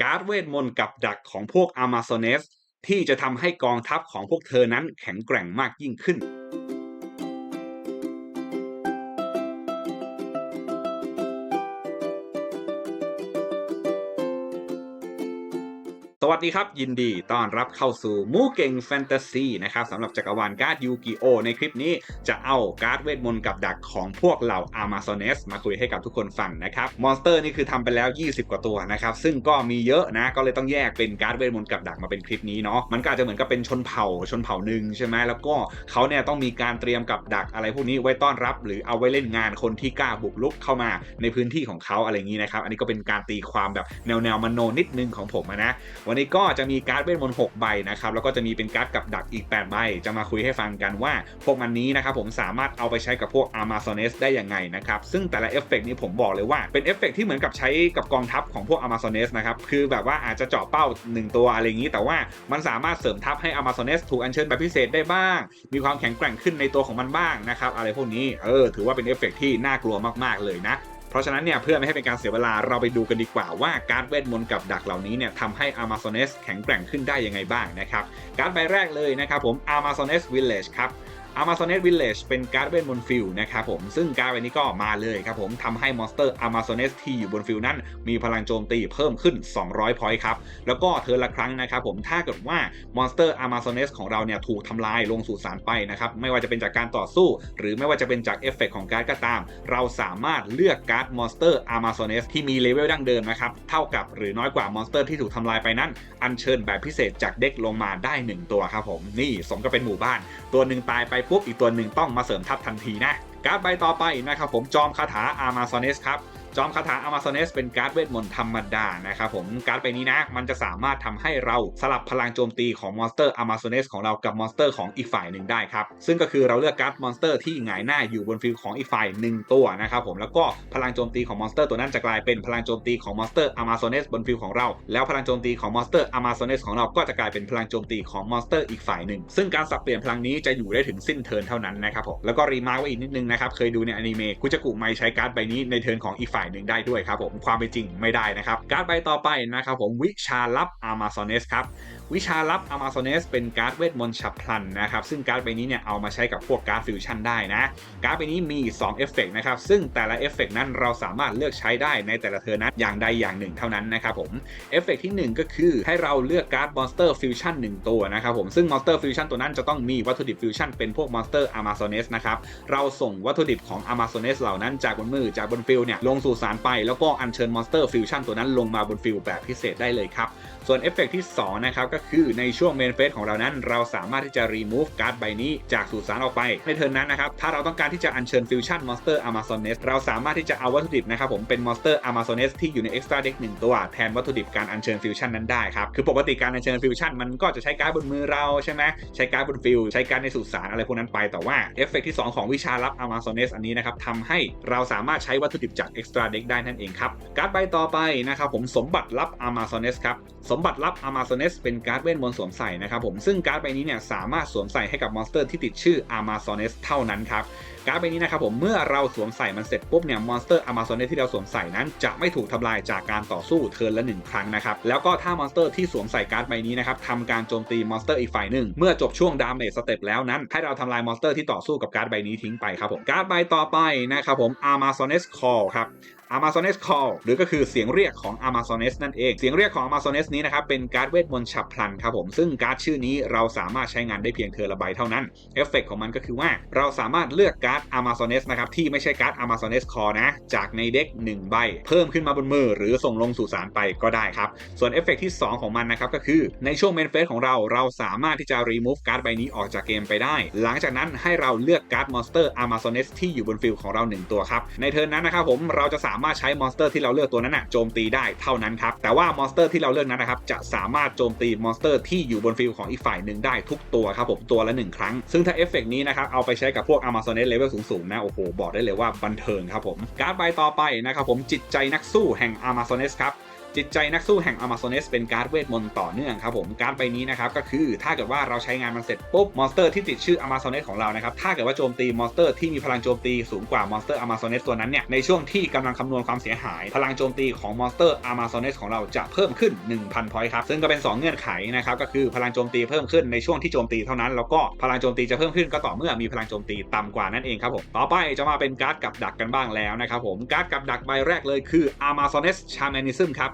การ์ดเวทมนต์กับดักของพวกอามาโซเนสที่จะทำให้กองทัพของพวกเธอนั้นแข็งแกร่งมากยิ่งขึ้น สวัสดีครับ ยินดีต้อนรับเข้าสู่มูเก่งแฟนตาซีนะครับสำหรับจักรวาลการ์ดยูกิโอในคลิปนี้จะเอาการ์ดเวทมนต์กับดักของพวกเหล่า Amazones มาคุยให้กับทุกคนฟังนะครับมอนสเตอร์นี่คือทำไปแล้ว 20 กว่าตัวนะครับ ซึ่งก็มีเยอะนะ ก็เลยต้องแยกเป็นการ์ดเวทมนต์กับดักมาเป็นคลิปนี้เนาะมันก็อาจจะเหมือนกับเป็นชนเผ่าชนเผ่าหนึ่งใช่ไหมแล้วก็เขาเนี่ยต้องมีการเตรียมกับดักอะไรพวกนี้ไว้ต้อนรับ หรือเอาไว้เล่นงานคนที่กล้าบุกรุกเข้ามาในพื้นที่ของเขาอะไรอย่างนี้นะครับอันนี้ก็เป็นการตีความแบบแนวแนวมโนนิดนึงของผมอะนวันนี้ก็จะมีการ์ดเวทมนต์6ใบนะครับแล้วก็จะมีเป็นการ์ดกับดักอีก8ใบจะมาคุยให้ฟังกันว่า พวกมันนี้นะครับผมสามารถเอาไปใช้กับพวก Amazones ได้ยังไงนะครับซึ่งแต่ละเอฟเฟกต์นี้ผมบอกเลยว่าเป็นเอฟเฟกต์ที่เหมือนกับใช้กับกองทัพของพวก Amazones นสนะครับคือแบบว่าอาจจะเจาะเป้า 1 ตัวอะไรอย่างนี้ แต่ว่ามันสามารถเสริมทัพให้ Amazones ถูกอัญเชิญแบบพิเศษได้บ้าง มีความแข็งแกร่งขึ้นในตัวของมันบ้างนะครับอะไรพวกนี้เออถือว่าเป็นเอฟเฟกต์ที่น่ากลัวมากๆเลยนะ เพราะฉะนั้นเนี่ยเพื่อไม่ให้เป็นการเสียเวลาเราไปดูกันดีกว่าว่าการเวทมนต์กับดักเหล่านี้เนี่ยทำให้ Amazones แข็งแกร่งขึ้นได้ยังไงบ้างนะครับการ์ดใบแรกเลยนะครับผม Amazones Village ครับ Amazones Village เป็นการ์ดเวทมนฟิลนะครับผมซึ่งการ์ดใบนี้ก็มาเลยครับผมทำให้มอนสเตอร์ Amazones ที่อยู่บนฟิลนั้น มีพลังโจมตีเพิ่มขึ้น 200 พอยต์ครับ แล้วก็เธอละครั้งนะครับผมถ้าเกิดว่ามอนสเตอร์ Amazones ของเราเนี่ยถูกทำลายลงสู่สารไปนะครับไม่ว่าจะเป็นจากการต่อสู้ หรือไม่ว่าจะเป็นจากเอฟเฟกต์ของการ์ดก็ตาม เราสามารถเลือกการ์ดมอนสเตอร์ Amazones ที่มีเลเวลดั้งเดิมนะครับเท่ากับหรือน้อยกว่ามอนสเตอร์ที่ถูกทำลายไปนั้น อัญเชิญแบบพิเศษจากเด็กลงมาได้ 1 ตัวครับผมนี่สมกับเป็นหมู่บ้าน ตัวหนึ่งตายไปปุ๊บอีกตัวหนึ่งต้องมาเสริมทัพทันทีนะการ์ดใบต่อไปนะครับผมจอมคาถาอามาซอนสครับ จอมคาถา Amazones เป็นการ์ดเวทมนต์ธรรมดานะครับผมการ์ดใบนี้นะ มันจะสามารถทำให้เราสลับพลังโจมตีของมอนสเตอร์ Amazones ของเรากับมอนสเตอร์ของอีกฝ่ายหนึ่งได้ครับ ซึ่งก็คือเราเลือกการ์ดมอนสเตอร์ที่หงายหน้าอยู่บนฟิลของอีกฝ่ายหนึ่งตัวนะครับผมแล้วก็พลังโจมตีของมอนสเตอร์ตัวนั้นจะกลายเป็นพลังโจมตีของมอนสเตอร์ Amazones บนฟิลของเรา แล้วพลังโจมตีของมอนสเตอร์ Amazones ของเราก็จะกลายเป็นพลังโจมตีของมอนสเตอร์อีกฝ่ายหนึ่งซึ่งการสับเปลี่ยนพลังนี้จะอยู่ได้ถึงสิ้นเทิร์นเท่านั้นนะครับผมแล้วก็รีมาร์กไว้อีกนิดนึงนะครับเคยดูในอนิเมะคุจกุไมใช้การ์ดใบนี้ในเทิร์นของอีกฝ่ายหนึ่งได้ด้วยครับผมความเป็นจริงไม่ได้นะครับการ์ดใบต่อไปนะครับผมวิชาลับ Amazones ครับวิชาลับ Amazones เป็นการ์ดเวทมนต์ฉับพลันนะครับ ซึ่งการ์ดใบนี้เนี่ยเอามาใช้กับพวกการ์ดฟิวชั่นได้นะ การ์ดใบนี้มี2เอฟเฟกต์นะครับ ซึ่งแต่ละเอฟเฟกต์นั้นเราสามารถเลือกใช้ได้ในแต่ละเทิร์นั้นอย่างใดอย่างหนึ่งเท่านั้นนะครับผมเอฟเฟกต์ที่หนึ่งก็คือให้เราเลือกการ์ดมอนสเตอร์ฟิวชั่นหนึ่งตัวนะครับผมซึ่งมอนสเตอร์ฟิวชั่นตัวนั้นจะต้องมีวัตถุดิบฟิวชั่นเป็นพวกมอนสเตอร์ Amazones นะครับเราส่งวัตถุดิบของ Amazones เหล่านั้นจากบนมือจากบนฟิลเนี่ยลงสู่สารไปแล้วก็อัญเชิญมอนสเตอร์ฟิวชั่นตัวนั้นลงมาบนฟิลแบบพิเศษได้เลยครับ ส่วนเอฟเฟกต์ที่ 2 นะครับ ก็คือในช่วงเมนเฟสของเรานั้น เราสามารถที่จะรีมูฟการ์ดใบนี้จากสู่สารออกไป ในเทิร์นนั้นนะครับ ถ้าเราต้องการที่จะอัญเชิญฟิวชั่นมอนสเตอร์ Amazones เราสามารถที่จะเอาวัตถุดิบนะครับผมเป็นมอนสเตอร์ Amazones ที่อยู่ใน Extra Deck 1ตัวแทนวัตถุดิบการอัญเชิญฟิวชั่นนั้นได้ครับคือปกติการอัญเชิญฟิวชั่นมันก็จะใช้การ์ดบนมือเราใช่ไหมใช้การ์ดบนฟิลใช้การ์ดในสุสานอะไรพวกนั้นไปแต่ว่าเอฟเฟกต์ที่ 2 ของวิชาลับ Amazones อันนี้นะครับทำให้เราสามารถใช้วัตถุดิบจาก Extra Deck ได้นั่นเองครับการ์ดใบต่อไปนะครับผมสมบัติลับ Amazones ครับสมบัติลับ Amazones เป็นการ์ดเวทมนต์สวมใส่นะครับผมซึ่งการ์ดใบนี้เนี่ยสามารถสวมใส่ให้กับมอนสเตอร์ที่ติดชื่อ Amazones เท่านั้นครับการ์ดใบนี้นะครับผมเมื่อเราสวมใส่มันเสร็จปุ๊บเนี่ยมอนสเตอร์ Amazones ที่เราสวมใส่นั้น จะไม่ถูกทำลายจากการต่อสู้เทิร์นละหนึ่งครั้งนะครับแล้วก็ถ้ามอนสเตอร์ที่สวมใส่การ์ดใบนี้นะครับทำการโจมตีมอนสเตอร์อีกฝ่ายหนึ่งเมื่อจบช่วงดาเมจสเต็ปแล้วนั้น ให้เราทำลายมอนสเตอร์ที่ต่อสู้กับการ์ดใบนี้ทิ้งไปครับผมการ์ดใบต่อไปนะครับผม Amazones Call ครับ Amazones Call หรือก็คือเสียงเรียกของ Amazones นั่นเอง เสียงเรียกของ Amazones นี้นะครับ เป็นการ์ดเวทมนต์ฉับพลันครับผม ซึ่งการ์ดชื่อนี้เราสามารถใช้งานได้เพียงเทอร์ละใบเท่านั้น เอฟเฟกของมันก็คือว่าเราสามารถเลือกการ์ด Amazones นะครับ ที่ไม่ใช่การ์ด Amazones Call นะ จากในเด็ก1ใบ เพิ่มขึ้นมาบนมือ หรือส่งลงสู่สารไปก็ได้ครับ ส่วนเอฟเฟกที่ 2 ของมันนะครับก็คือในช่วงเมนเฟสของเราเราสามารถที่จะ remove การ์ดใบนี้ออกจากเกมไปได้ หลังจากนั้นให้เราเลือกการ์ดมอนสเตอร์ Amazones ที่อยู่บนฟิลของเรา 1 ตัวครับในเทิร์นนั้นนะครับผมเราจะสามารถใช้มอนสเตอร์ที่เราเลือกตัวนั้นนะโจมตีได้เท่านั้นครับ แต่ว่ามอนสเตอร์ที่เราเลือกนั้นนะครับจะสามารถโจมตีมอนสเตอร์ที่อยู่บนฟิลของอีกฝ่ายหนึ่งได้ทุกตัวครับผมตัวละ 1 ครั้ง ซึ่งถ้าเอฟเฟกนี้นะครับเอาไปใช้กับพวก Amazon เลเวลสูงๆนะโอ้โหบอกได้เลยว่าบันเทิงครับผมการ์ดใบต่อไปนะครับผมจิตใจนักสู้แห่ง Amazones ครับ จิตใจนักสู้แห่ง Amazones เป็นการ์ดเวทมนต์ต่อเนื่องครับผมการ์ดใบนี้นะครับก็คือถ้าเกิดว่าเราใช้งานมันเสร็จปุ๊บมอนสเตอร์ที่ติดชื่อ Amazones ของเรานะครับถ้าเกิดว่าโจมตีมอนสเตอร์ที่มีพลังโจมตีสูงกว่ามอนสเตอร์ Amazones ตัวนั้นเนี่ยในช่วงที่กำลังคำนวณความเสียหาย พลังโจมตีของมอนสเตอร์ Amazones ของเราจะเพิ่มขึ้น 1,000 พอยต์ครับซึ่งก็เป็น 2 เงื่อนไขนะครับก็คือพลังโจมตีเพิ่มขึ้นในช่วงที่โจมตีเท่านั้นแล้วก็พลังโจมตีจะเพิ่มขึ้นก็ต่อเมื่อมีพลังโจมตีต่ำกว่านั่นเองครับผมต่อไปจะมาเป็นการ์ดกับดักกันบ้างแล้วนะครับผมการ์ดกับดักใบแรกเลยคือ Amazones Shamanism ครับ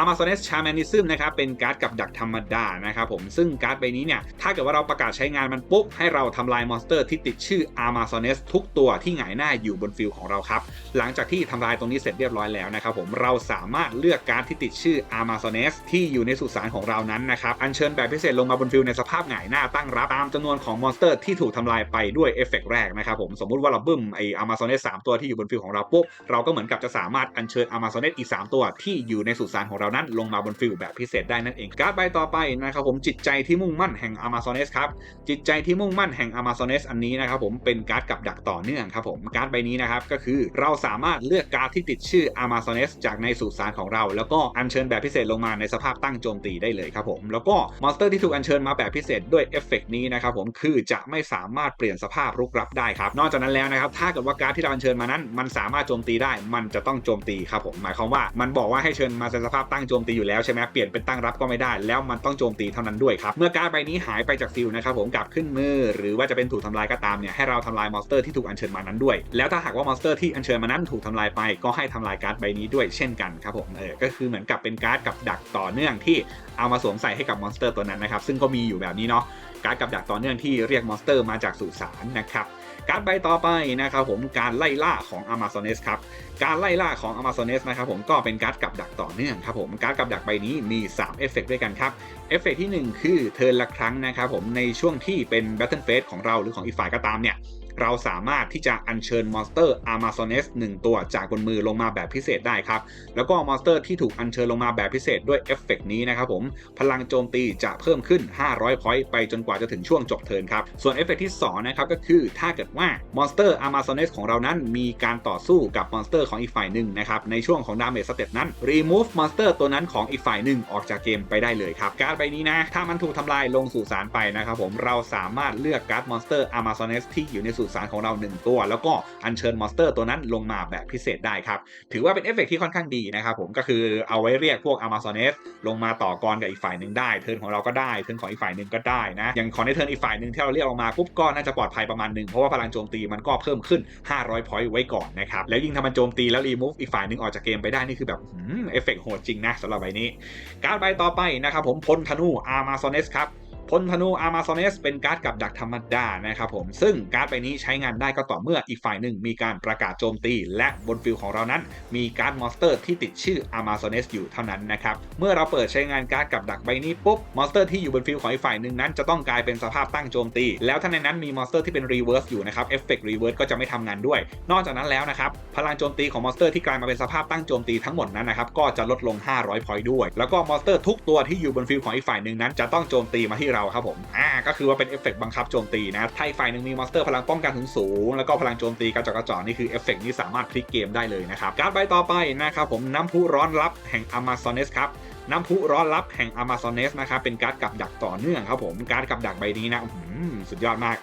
Amazones Shamanism นะครับเป็นการ์ดกับดักธรรมดานะครับผมซึ่งการ์ดใบนี้เนี่ยถ้าเกิดว่าเราประกาศใช้งานมันปุ๊บ ให้เราทำลายมอนสเตอร์ที่ติดชื่อ Amazones ทุกตัวที่หงายหน้าอยู่บนฟิลของเราครับหลังจากที่ทำลายตรงนี้เสร็จเรียบร้อยแล้วนะครับผมเราสามารถเลือกการ์ดที่ติดชื่อ Amazones ที่อยู่ในสุสานของเรานั้นนะครับอัญเชิญแบบพิเศษลงมาบนฟิลในสภาพหงายหน้าตั้งรับตามจำนวนของมอนสเตอร์ที่ถูกทำลายไปด้วยเอฟเฟกต์แรกนะครับผมสมมติว่าเราบึ้มไอ Amazones 3ตัวที่อยู่บนฟิลของเราปุ๊บเราก็เหมือนกับจะสามารถอัญเชิญ Amazon S อีก 3 ตัวที่อยู่ในสุสานของเรานั้นลงมาบนฟิลแบบพิเศษได้นั่นเองการ์ดใบต่อไปนะครับผมจิตใจที่มุ่งมั่นแห่ง Amazones ครับจิตใจที่มุ่งมั่นแห่ง Amazones อันนี้นะครับผมเป็นการ์ดกับดักต่อเนื่องครับผมการ์ดใบนี้นะครับก็คือเราสามารถเลือกการ์ดที่ติดชื่อ Amazones จากในสุสานของเรา แล้วก็อัญเชิญแบบพิเศษลงมาในสภาพตั้งโจมตีได้เลยครับผมแล้วก็มอนสเตอร์ที่ถูกอัญเชิญมาแบบพิเศษด้วยเอฟเฟกต์นี้นะครับผมคือจะไม่สามารถเปลี่ยนสภาพรุกรับได้ครับนอกจากนั้นแล้วนะครับถ้าเกิดว่าการ์ดที่เราอัญเชิญมานั้น มันสามารถโจมตีได้ มันจะต้องโจมตีครับผมหมายความว่ามันบอกว่าให้เชิญมาในสภาพตั้งโจมตีอยู่แล้วใช่ไหมเปลี่ยนเป็นตั้งรับก็ไม่ได้ แล้วมันต้องโจมตีเท่านั้นด้วยครับ เมื่อการใบนี้หายไปจากฟิลนะครับผมกลับขึ้นมือ หรือว่าจะเป็นถูกทำลายก็ตามเนี่ยให้เราทำลายมอนสเตอร์ที่ถูกอัญเชิญมานั้นด้วย แล้วถ้าหากว่ามอนสเตอร์ที่อัญเชิญมานั้นถูกทำลายไป ก็ให้ทำลายการ์ดใบนี้ด้วยเช่นกันครับผมเออก็คือเหมือนกับเป็นการ์ดกับดักต่อเนื่องที่เอามาสวมใส่ให้กับมอนสเตอร์ตัวนั้นนะครับซึ่งก็มีอยู่แบบนี้เนาะการ์ดกับดักต่อเนื่องที่เรียกมอนสเตอร์มาจากสุสานนะครับการ์ดใบต่อไปนะครับผมการไล่ล่าของ Amazones ครับ การไล่ล่าของ Amazones นะครับผมก็เป็นการ์ดกับดักต่อเนื่องครับผมการ์ดกับดักใบนี้มี3เอฟเฟกด้วยกันครับเอฟเฟกที่ 1 คือเทิร์นละครั้งนะครับผมในช่วงที่เป็น Battle Phase ของเราหรือของอีกฝ่ายก็ตามเนี่ยเราสามารถที่จะอัญเชิญมอนสเตอร์ Amazones 1ตัวจากบนมือลงมาแบบพิเศษได้ครับ แล้วก็มอนสเตอร์ที่ถูกอัญเชิญลงมาแบบพิเศษด้วยเอฟเฟกนี้นะครับผม พลังโจมตีจะเพิ่มขึ้น 500 พอยต์ไปจนกว่าจะถึงช่วงจบเทิร์นครับ ส่วนเอฟเฟกที่ 2 นะครับก็คือถ้าเกิดว่ามอนสเตอร์ Amazones ของเรานั้นมีการต่อสู้กับมอนสเตอร์ของอีกฝ่ายหนึ่งนะครับในช่วงของดาเมจสเต็ปนั้น remove มอนสเตอร์ตัวนั้นของอีกฝ่ายหนึ่งออกจากเกมไปได้เลยครับการ์ดใบนี้นะ ถ้ามันถูกทำลายลงสู่สารไปนะครับผมเราสามารถเลือกการ์ดมอนสเตอร์ Amazones ที่อยู่ในสู่สารของเรา 1 ตัว แล้วก็อัญเชิญมอนสเตอร์ตัวนั้นลงมาแบบพิเศษได้ครับ ถือว่าเป็นเอฟเฟกที่ค่อนข้างดีนะครับผมก็คือเอาไว้เรียกพวก Amazones ลงมาต่อกรกับอีกฝ่ายหนึ่งได้ เทิร์นของเราก็ได้ เทิร์นของอีกฝ่ายหนึ่งก็ได้นะอย่างของในเทิร์นอีกฝ่ายหนึ่งที่เราเรียกออกมาปุ๊บก็น่าจะปลอดภัยประมาณหนึ่งเพราะว่าพลังโจมตีมันก็เพิ่มขึ้น 500พอยต์ไว้ก่อนนะครับแล้วยิ่งทำมันโจมตีแล้วรีมูฟอีกฝ่ายหนึ่งออกจากเกมไปได้นี่คือแบบเอฟเฟกโหดจริงนะสำหรับใบนี้ การใบต่อไปนะครับผมพลธนู Amazones ครับ พลธนู Amazones เป็นการ์ดกับดักธรรมดานะครับผม ซึ่งการ์ดใบนี้ใช้งานได้ก็ต่อเมื่ออีกฝ่ายหนึ่งมีการประกาศโจมตี และบนฟิลของเรานั้น มีการ์ดมอนสเตอร์ที่ติดชื่อ Amazones อยู่เท่านั้นนะครับ เมื่อเราเปิดใช้งานการ์ดกับดักใบนี้ปุ๊บมอนสเตอร์ที่อยู่บนฟิลของอีกฝ่ายหนึ่งนั้นจะต้องกลายเป็นสภาพตั้งโจมตี แล้วถ้าในนั้นมีมอนสเตอร์ที่เป็นรีเวิร์สอยู่นะครับเอฟเฟกต์รีเวิร์สก็จะไม่ทำงานด้วย นอกจากนั้นแล้วนะครับพลังโจมตีของมอนสเตอร์ที่กลายมาเป็นสภาพตั้งโจมตีทั้งหมดนั้นนะครับก็จะลดลง 500พอยต์ด้วย แล้วก็มอนสเตอร์ทุกตัวที่อยู่บนฟิลของอีกฝ่ายหนึ่งนั้นจะต้องโจมตีมาที่เราครับผมอ่าก็คือว่าเป็นเอฟเฟกต์บังคับโจมตีนะถ้าอีกฝ่ายหนึ่งมีมอนสเตอร์พลังป้องกันถึงสูงแล้วก็พลังโจมตีกระจกกระจอกนี่คือเอฟเฟกต์นี้สามารถพลิกเกมได้เลยนะครับการ์ดใบต่อไปนะครับผมน้ำพุร้อนลับแห่ง Amazones ครับน้ำพุร้อนลับแห่ง Amazones นะครับเป็นการ์ดกับดักต่อเนื่องครับผมการ์ดกับดักใบนี้นะสุดยอดมาก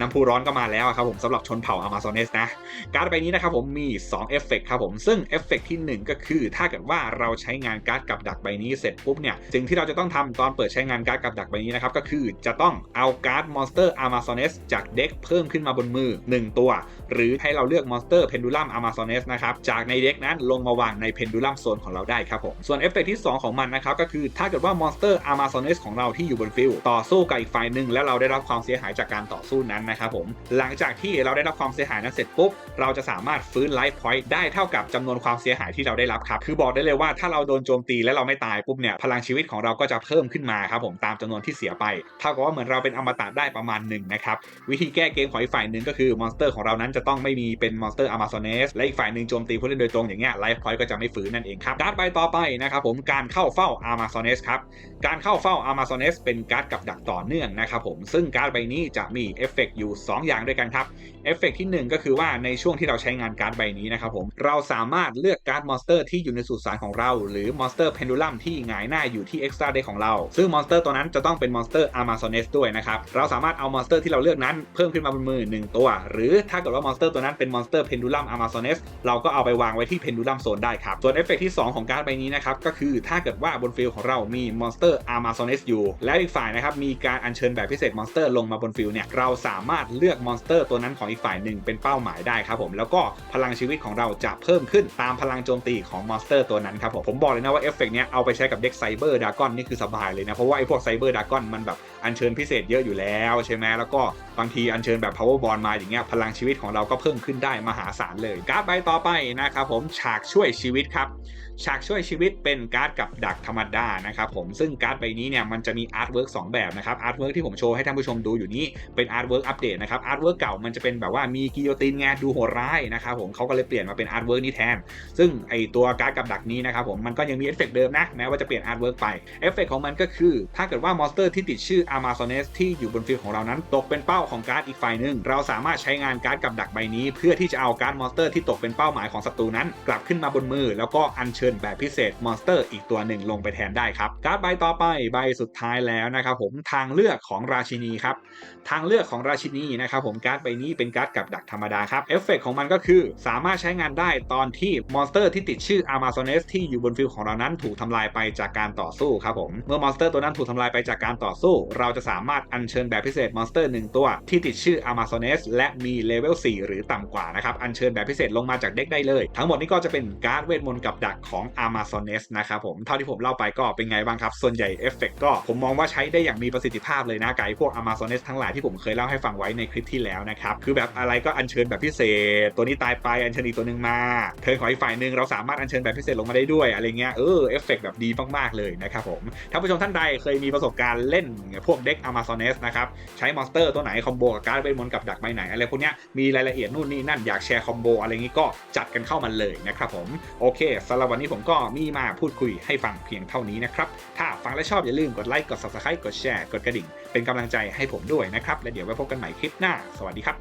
น้ำพุร้อนก็มาแล้วครับผมสำหรับชนเผ่า Amazones นะ การ์ดใบนี้นะครับผมมี 2 เอฟเฟกต์ครับผมซึ่งเอฟเฟกต์ที่ 1 ก็คือ ถ้าเกิดว่าเราใช้งานการ์ดกับดักใบนี้เสร็จปุ๊บเนี่ยสิ่งที่เราจะต้องทำตอนเปิดใช้งานการ์ดกับดักใบนี้นะครับก็คือจะต้องเอาการ์ดมอนสเตอร์ Amazones จากเด็กเพิ่มขึ้นมาบนมือ 1 ตัว หรือให้เราเลือกมอนสเตอร์เพนดูลัม Amazones นะครับจากในเด็กนั้นลงมาวางในเพนดูลัมโซนของเราได้ครับผมส่วนเอฟเฟกต์ที่ 2 ของมันนะครับก็คือถ้าเกิดว่ามอนสเตอร์ Amazones ของเราที่อยู่บนฟิลต่อสู้กับอีกฝ่ายหนึ่งแล้วเราได้รับความเสียหายจากการต่อสู้นั้นนะครับผม หลังจากที่เราได้รับความเสียหายนั้นเสร็จปุ๊บ เราจะสามารถฟื้นไลฟ์พอยต์ได้เท่ากับจำนวนความเสียหายที่เราได้รับครับ คือบอกได้เลยว่าถ้าเราโดนโจมตีและเราไม่ตายปุ๊บเนี่ย พลังชีวิตของเราก็จะเพิ่มขึ้นมาครับผมตามจำนวนที่เสียไป เท่ากับว่าเหมือนเราเป็นอมตะได้ประมาณหนึ่งนะครับ วิธีแก้เกมของอีกฝ่ายหนึ่งก็คือมอนสเตอร์ของเรานั้นจะต้องไม่มีเป็นมอนสเตอร์อ m a z o n e s และอีกฝ่ายหนึ่งโจมตีผู้เล่นโดยตรงอย่างเงี้ยไลฟ์พอยต์ก็จะไม่ฟื้นนั่นเองครับการ์ดใบต่อไปนะครับผมการเข้าเฝ้า Amazones ครับการเข้าเฝ้า Amazones เป็นการ์ดกับดักต่อเนื่องนะครับผมซึ่งการ์ดใบนี้จะมีเอฟเฟกอยู่ 2 อย่างด้วยกันครับเอฟเฟกที่ 1 ก็คือว่าในช่วงที่เราใช้งานการ์ดใบนี้นะครับผมเราสามารถเลือกการ์ดมอนสเตอร์ที่อยู่ในสุสานของเรา หรือมอนสเตอร์เพนดูลัมที่หงายหน้าอยู่ที่เอ็กซ์ตร้าเดของเรา ซึ่งมอนสเตอร์ตัวนั้นจะต้องเป็นมอนสเตอร์อาร์มาโซเนสด้วยนะครับเราสามารถเอามอนสเตอร์ที่เราเลือกนั้นเพิ่มขึ้นมาบนมือ 1 ตัว หรือถ้าเกิดว่ามอนสเตอร์ตัวนั้นเป็นมอนสเตอร์เพนดูลัมอาร์มาโซเนสเราก็เอาไปวางไว้ที่เพนดูลัมโซนได้ครับส่วนเอฟเฟกที่ 2 ของการ์ดใบนี้นะครับก็คือถ้าเกิดว่าบนฟิลของเรามีมอนสเตอร์อาร์มาโซเนสอยู่ แล้วอีกฝ่ายนะครับมีการอัญเชิญแบบพิเศษมอนสเตอร์ลงมาบนฟิลเนี่ยเราสามารถเลือกมอนสเตอร์ตัวนั้นของอีกฝ่ายหนึ่งเป็นเป้าหมายได้ครับผมแล้วก็พลังชีวิตของเราจะเพิ่มขึ้นตามพลังโจมตีของมอนสเตอร์ตัวนั้นครับผมผมบอกเลยนะว่าเอฟเฟกต์เนี้ยเอาไปใช้กับเด็กไซเบอร์ดากอนนี่คือสบายเลยนะเพราะว่าไอ้พวกไซเบอร์ดากอนมันแบบอัญเชิญพิเศษเยอะอยู่แล้วใช่ไหมแล้วก็บางทีอัญเชิญแบบ power ball มาอย่างเงี้ยพลังชีวิตของเราก็เพิ่มขึ้นได้มหาศาลเลยการ์ดใบต่อไปนะครับผมฉากช่วยชีวิตครับฉากช่วยชีวิตเป็นการ์ดกับดักธรรมดานะครับผมซึ่งการ์ดใบนี้เนี่ยมันจะมีอาร์ตเวิร์กสองแบบนะครับอาร์ตเวิร์กที่ผมโชว์ให้ท่านผู้ชมดูอยู่นี้เป็นอาร์ตเวิร์กอัปเดตนะครับอาร์ตเวิร์กเก่ามันจะเป็นแบบว่ามีกิโยตินไงดูโหดร้ายนะครับผมเขาก็เลยเปลี่ยนมาเป็นอาร์ตเวิร์กนี้แทน ซึ่งไอตัวการ์ดกับดักนี้นะครับผมมันก็ยังมีเอฟเฟกต์เดิมนะแม้ว่าจะเปลี่ยนอาร์ตเวิร์กไปเอฟเฟกต์ของมันก็คือ ถ้าเกิดว่ามอนสเตอร์ที่ติดชื่ออาร์มาโซเนสที่อยู่บนฟิลของเรานั้น ตกเป็นเป้าของการ์ดอีกฝ่ายหนึ่งเราสามารถใช้งานการ์ดกับดักใบนี้ เพื่อที่จะเอาการ์ดมอนสเตอร์ที่ตกเป็นเป้าหมายของศัตรูนั้น กลับขึ้นมาบนมือ แล้วก็อัญเชิญแบบพิเศษมอนสเตอร์อีกตัวหนึ่งลงไปแทนได้ครับการ์ดใบต่อไปใบสุดท้ายแล้วนะครับผมทางเลือกของราชินีครับทางเลือกของราชนีนะครับผมการ์ดใบนี้เป็นการ์ดกับดักธรรมดาครับเอฟเฟกของมันก็คือ สามารถใช้งานได้ตอนที่มอนสเตอร์ที่ติดชื่ออาร์มาโซเนสที่อยู่บนฟิลของเรานั้นถูกทำลายไปจากการต่อสู้ครับผมเมื่อมอนสเตอร์ตัวนั้นถูกทำลายไปจากการต่อสู้ เราจะสามารถอัญเชิญแบบพิเศษมอนสเตอร์หนึ่งตัวที่ติดชื่ออาร์มาโซเนสและมีเลเวล4หรือต่ำกว่านะครับอัญเชิญแบบพิเศษลงมาจากเด็กได้เลย ทั้งหมดนี้ก็จะเป็นการ์ดเวทมนต์กับดักของอาร์มาโซเนสนะครับผมเท่าที่ผมเล่าไปก็เป็นไงบ้างครับส่วนใหญ่เอฟเฟกก็ผมมองว่าใช้ได้อย่างมีประสิทธิภาพเลยนะไกด์พวก Amazones ทั้งหลายที่ผมเคยเล่าให้ฟังไว้ในคลิปที่แล้วนะครับคือแบบอะไรก็อัญเชิญแบบพิเศษ ตัวนี้ตายไปอัญเชิญอีกตัวหนึ่งมาเธอขออีกฝ่ายหนึ่งเราสามารถอัญเชิญแบบพิเศษลงมาได้ด้วยอะไรเงี้ยเออเอฟเฟกแบบดีมากๆเลยนะครับผมถ้านผู้ชมท่านใดเคยมีประสบการณ์เล่นพวกเด็ก Amazones นะครับใช้มอนสเตอร์ตัวไหนคอมโบกับการ์ดเวทมนต์กับดักใบไหนอะไรพวกเนี้ยมีรายละเอียดนู่นนี่นั่นอยากแชร์คอมโบอะไรงี้ก็จัดกันเข้ามาเลยนะครับผมโอเคสำหรับวันนี้ผมก็มีมาพูดคุยให้ฟังเพียงเท่านี้นะครับถ้าฟังและชอบอย่าลืมกดไลค์กด subscribe กดแชร์กดกระดิ่ง เป็นกำลังใจให้ผมด้วยนะครับและเดี๋ยวไว้พบกันใหม่คลิปหน้า สวัสดีครับ